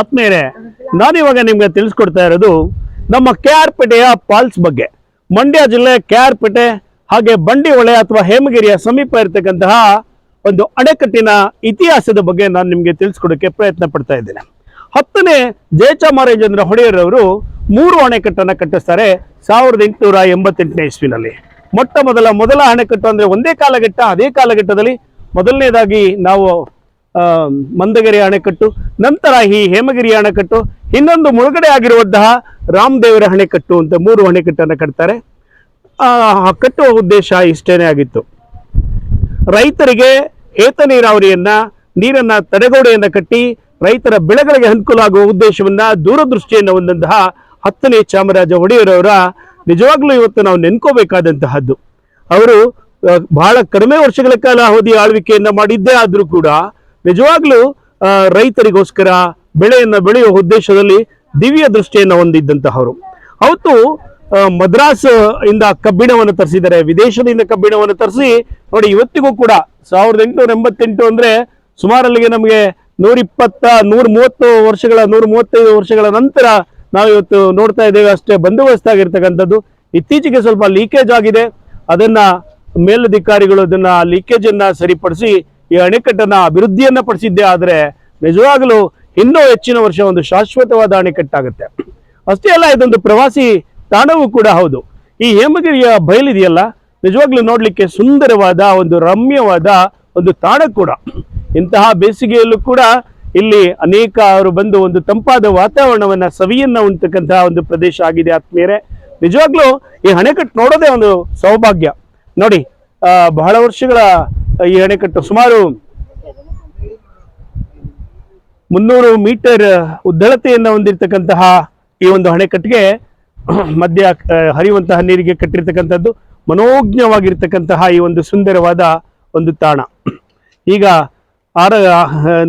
ಆತ್ಮೇಲೆ ನಾನಿವಾಗ ನಿಮಗೆ ತಿಳಿಸ್ಕೊಡ್ತಾ ಇರೋದು ನಮ್ಮ ಕೆ ಆರ್ ಪೇಟೆಯ ಪಾಲ್ಸ್ ಬಗ್ಗೆ. ಮಂಡ್ಯ ಜಿಲ್ಲೆ ಕೆ ಆರ್ ಪೇಟೆ ಹಾಗೆ ಬಂಡಿಹೊಳೆ ಅಥವಾ ಹೇಮಗಿರಿಯ ಸಮೀಪ ಇರತಕ್ಕಂತಹ ಒಂದು ಅಣೆಕಟ್ಟಿನ ಇತಿಹಾಸದ ಬಗ್ಗೆ ನಾನು ನಿಮಗೆ ತಿಳಿಸ್ಕೊಡೋಕ್ಕೆ ಪ್ರಯತ್ನ ಪಡ್ತಾ ಇದ್ದೇನೆ. ಹತ್ತನೇ ಜಯಚಾಮರಾಜೇಂದ್ರ ಒಡೆಯರವರು ಮೂರು ಅಣೆಕಟ್ಟನ್ನು ಕಟ್ಟಿಸ್ತಾರೆ ಸಾವಿರದ ಎಂಟುನೂರ ಎಂಬತ್ತೆಂಟನೇ ಇಸ್ವಿನಲ್ಲಿ. ಮೊಟ್ಟ ಮೊದಲ ಮೊದಲ ಅಣೆಕಟ್ಟು ಅಂದ್ರೆ ಒಂದೇ ಕಾಲಘಟ್ಟ, ಅದೇ ಕಾಲಘಟ್ಟದಲ್ಲಿ ಮೊದಲನೇದಾಗಿ ನಾವು ಮಂದಗಿರಿ ಅಣೆಕಟ್ಟು, ನಂತರ ಈ ಹೇಮಗಿರಿ ಅಣೆಕಟ್ಟು, ಇನ್ನೊಂದು ಮುಳುಗಡೆ ಆಗಿರುವಂತಹ ರಾಮದೇವರ ಅಣೆಕಟ್ಟು ಅಂತ ಮೂರು ಅಣೆಕಟ್ಟನ್ನು ಕಟ್ತಾರೆ. ಆ ಕಟ್ಟುವ ಉದ್ದೇಶ ಇಷ್ಟೇನೇ ಆಗಿತ್ತು. ರೈತರಿಗೆ ಏತ ನೀರಾವರಿಯನ್ನ, ನೀರನ್ನ ತಡೆಗೋಡೆಯನ್ನು ಕಟ್ಟಿ ರೈತರ ಬೆಳೆಗಳಿಗೆ ಅನುಕೂಲ ಆಗುವ ಉದ್ದೇಶವನ್ನ ದೂರದೃಷ್ಟಿಯನ್ನು ಹೊಂದಂತಹ ಹತ್ತನೇ ಚಾಮರಾಜ ಒಡೆಯರವರ ನಿಜವಾಗ್ಲೂ ಇವತ್ತು ನಾವು ನೆನ್ಕೋಬೇಕಾದಂತಹದ್ದು. ಅವರು ಬಹಳ ಕಡಿಮೆ ವರ್ಷಗಳ ಕಾಲ ಅವಧಿ ಆಳ್ವಿಕೆಯನ್ನ ಮಾಡಿದ್ದೇ ಆದರೂ ಕೂಡ ನಿಜವಾಗ್ಲೂ ರೈತರಿಗೋಸ್ಕರ ಬೆಳೆಯನ್ನು ಬೆಳೆಯುವ ಉದ್ದೇಶದಲ್ಲಿ ದಿವ್ಯ ದೃಷ್ಟಿಯನ್ನು ಹೊಂದಿದ್ದಂತಹವರು. ಅವತ್ತು ಮದ್ರಾಸ್, ಇಂದ ಕಬ್ಬಿಣವನ್ನು ತರಿಸಿದ್ದಾರೆ. ವಿದೇಶದಿಂದ ಕಬ್ಬಿಣವನ್ನು ತರಿಸಿ, ನೋಡಿ, ಇವತ್ತಿಗೂ ಕೂಡ ಸಾವಿರದ ಎಂಟುನೂರ ಎಂಬತ್ತೆಂಟು ಅಂದ್ರೆ ಸುಮಾರಲ್ಲಿಗೆ ನಮಗೆ ನೂರ ಇಪ್ಪತ್ತ ನೂರ ಮೂವತ್ತು ವರ್ಷಗಳ ನೂರ ಮೂವತ್ತೈದು ವರ್ಷಗಳ ನಂತರ ನಾವು ಇವತ್ತು ನೋಡ್ತಾ ಇದ್ದೇವೆ. ಅಷ್ಟೇ ಬಂದೋಬಸ್ತ್ ಆಗಿರ್ತಕ್ಕಂಥದ್ದು. ಇತ್ತೀಚೆಗೆ ಸ್ವಲ್ಪ ಲೀಕೇಜ್ ಆಗಿದೆ. ಅದನ್ನ ಮೇಲಧಿಕಾರಿಗಳು ಅದನ್ನ ಲೀಕೇಜ್ ಅನ್ನ ಸರಿಪಡಿಸಿ ಈ ಅಣೆಕಟ್ಟನ್ನ ಅಭಿವೃದ್ಧಿಯನ್ನ ಪಡಿಸಿದ್ದೇ ಆದ್ರೆ ನಿಜವಾಗಲೂ ಇನ್ನೂ ಹೆಚ್ಚಿನ ವರ್ಷ ಒಂದು ಶಾಶ್ವತವಾದ ಅಣೆಕಟ್ಟಾಗುತ್ತೆ. ಅಷ್ಟೇ ಅಲ್ಲ, ಇದೊಂದು ಪ್ರವಾಸಿ ತಾಣವೂ ಕೂಡ ಹೌದು. ಈ ಹೇಮಗಿರಿಯ ಬಯಲಿದೆಯಲ್ಲ ನಿಜವಾಗ್ಲೂ ನೋಡ್ಲಿಕ್ಕೆ ಸುಂದರವಾದ ಒಂದು ರಮ್ಯವಾದ ಒಂದು ತಾಣ ಕೂಡ. ಇಂತಹ ಬೇಸಿಗೆಯಲ್ಲೂ ಕೂಡ ಇಲ್ಲಿ ಅನೇಕ ಅವರು ಬಂದು ಒಂದು ತಂಪಾದ ವಾತಾವರಣವನ್ನ ಸವಿಯನ್ನ ಉಂಟಕ್ಕಂತಹ ಒಂದು ಪ್ರದೇಶ ಆಗಿದೆ ಆತ್ಮೀಯರೇ. ನಿಜವಾಗ್ಲೂ ಈ ಅಣೆಕಟ್ಟು ನೋಡೋದೇ ಒಂದು ಸೌಭಾಗ್ಯ. ನೋಡಿ ಬಹಳ ವರ್ಷಗಳ ಈ ಅಣೆಕಟ್ಟು ಸುಮಾರು ಮುನ್ನೂರು ಮೀಟರ್ ಉದ್ದಳತೆಯನ್ನು ಹೊಂದಿರತಕ್ಕಂತಹ ಈ ಒಂದು ಅಣೆಕಟ್ಟಿಗೆ ಮಧ್ಯ ಹರಿಯುವಂತಹ ನೀರಿಗೆ ಕಟ್ಟಿರ್ತಕ್ಕಂಥದ್ದು ಮನೋಜ್ಞವಾಗಿರ್ತಕ್ಕಂತಹ ಈ ಒಂದು ಸುಂದರವಾದ ಒಂದು ತಾಣ. ಈಗ ಆರ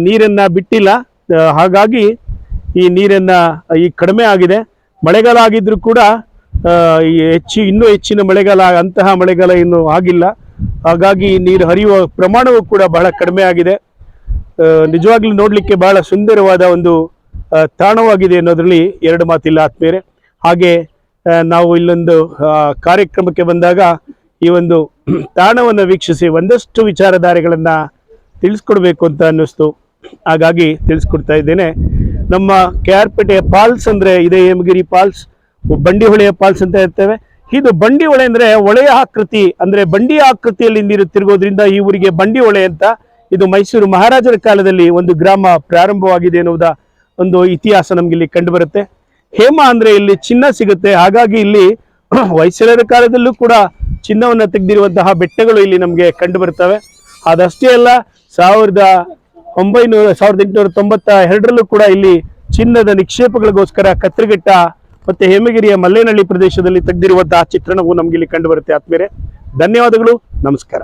ನೀರನ್ನ ಬಿಟ್ಟಿಲ್ಲ. ಹಾಗಾಗಿ ಈ ನೀರನ್ನ, ಈ ಕಡಿಮೆ ಆಗಿದೆ. ಮಳೆಗಾಲ ಆಗಿದ್ರೂ ಕೂಡ ಹೆಚ್ಚು, ಇನ್ನೂ ಹೆಚ್ಚಿನ ಮಳೆಗಾಲ, ಅಂತಹ ಮಳೆಗಾಲ ಇನ್ನೂ ಆಗಿಲ್ಲ. ಹಾಗಾಗಿ ನೀರು ಹರಿಯುವ ಪ್ರಮಾಣವೂ ಕೂಡ ಬಹಳ ಕಡಿಮೆ ಆಗಿದೆ. ನಿಜವಾಗ್ಲೂ ನೋಡಲಿಕ್ಕೆ ಬಹಳ ಸುಂದರವಾದ ಒಂದು ತಾಣವಾಗಿದೆ ಅನ್ನೋದರಲ್ಲಿ ಎರಡು ಮಾತಿಲ್ಲ ಆತ್ಮೇರೆ ಹಾಗೆ ನಾವು ಇಲ್ಲೊಂದು ಕಾರ್ಯಕ್ರಮಕ್ಕೆ ಬಂದಾಗ ಈ ಒಂದು ತಾಣವನ್ನು ವೀಕ್ಷಿಸಿ ಒಂದಷ್ಟು ವಿಚಾರಧಾರೆಗಳನ್ನು ತಿಳಿಸ್ಕೊಡ್ಬೇಕು ಅಂತ ಅನ್ನಿಸ್ತು. ಹಾಗಾಗಿ ತಿಳಿಸ್ಕೊಡ್ತಾ ಇದ್ದೇನೆ. ನಮ್ಮ ಕೆ ಆರ್ ಪೇಟೆಯ ಪಾಲ್ಸ್ ಅಂದ್ರೆ ಇದೇ ಹೇಮಗಿರಿ ಪಾಲ್ಸ್, ಬಂಡಿಹೊಳೆಯ ಪಾಲ್ಸ್ ಅಂತ ಇರ್ತೇವೆ ಇದು ಬಂಡಿ ಹೊಳೆ ಅಂದ್ರೆ ಹೊಳೆಯ ಆಕೃತಿ ಅಂದ್ರೆ ಬಂಡಿ ಆಕೃತಿಯಲ್ಲಿ ನೀರು ತಿರುಗೋದ್ರಿಂದ ಈ ಊರಿಗೆ ಬಂಡಿ ಹೊಳೆ ಅಂತ ಇದು ಮೈಸೂರು ಮಹಾರಾಜರ ಕಾಲದಲ್ಲಿ ಒಂದು ಗ್ರಾಮ ಪ್ರಾರಂಭವಾಗಿದೆ ಎನ್ನುವುದ ಒಂದು ಇತಿಹಾಸ ನಮ್ಗೆ ಇಲ್ಲಿ ಕಂಡು ಬರುತ್ತೆ ಹೇಮ ಅಂದ್ರೆ ಇಲ್ಲಿ ಚಿನ್ನ ಸಿಗುತ್ತೆ. ಹಾಗಾಗಿ ಇಲ್ಲಿ ಹೊಯ್ಸಳರ ಕಾಲದಲ್ಲೂ ಕೂಡ ಚಿನ್ನವನ್ನು ತೆಗೆದಿರುವಂತಹ ಬೆಟ್ಟಗಳು ಇಲ್ಲಿ ನಮಗೆ ಕಂಡು ಬರ್ತವೆ ಅದಷ್ಟೇ ಅಲ್ಲ, ಸಾವಿರದ ಒಂಬೈನೂರ, ಸಾವಿರದ ಎಂಟುನೂರ ತೊಂಬತ್ತ ಎರಡರಲ್ಲೂ ಕೂಡ ಇಲ್ಲಿ ಚಿನ್ನದ ನಿಕ್ಷೇಪಗಳಿಗೋಸ್ಕರ ಕತ್ರಿಘಟ್ಟ ಮತ್ತೆ ಹೇಮಗಿರಿಯ ಮಲ್ಲೇನಹಳ್ಳಿ ಪ್ರದೇಶದಲ್ಲಿ ತೆಗೆದಿರುವಂತಹ ಚಿತ್ರಣವು ನಮ್ಗೆ ಇಲ್ಲಿ ಕಂಡು ಬರುತ್ತೆ ಆತ್ಮೇಲೆ ಧನ್ಯವಾದಗಳು ನಮಸ್ಕಾರ.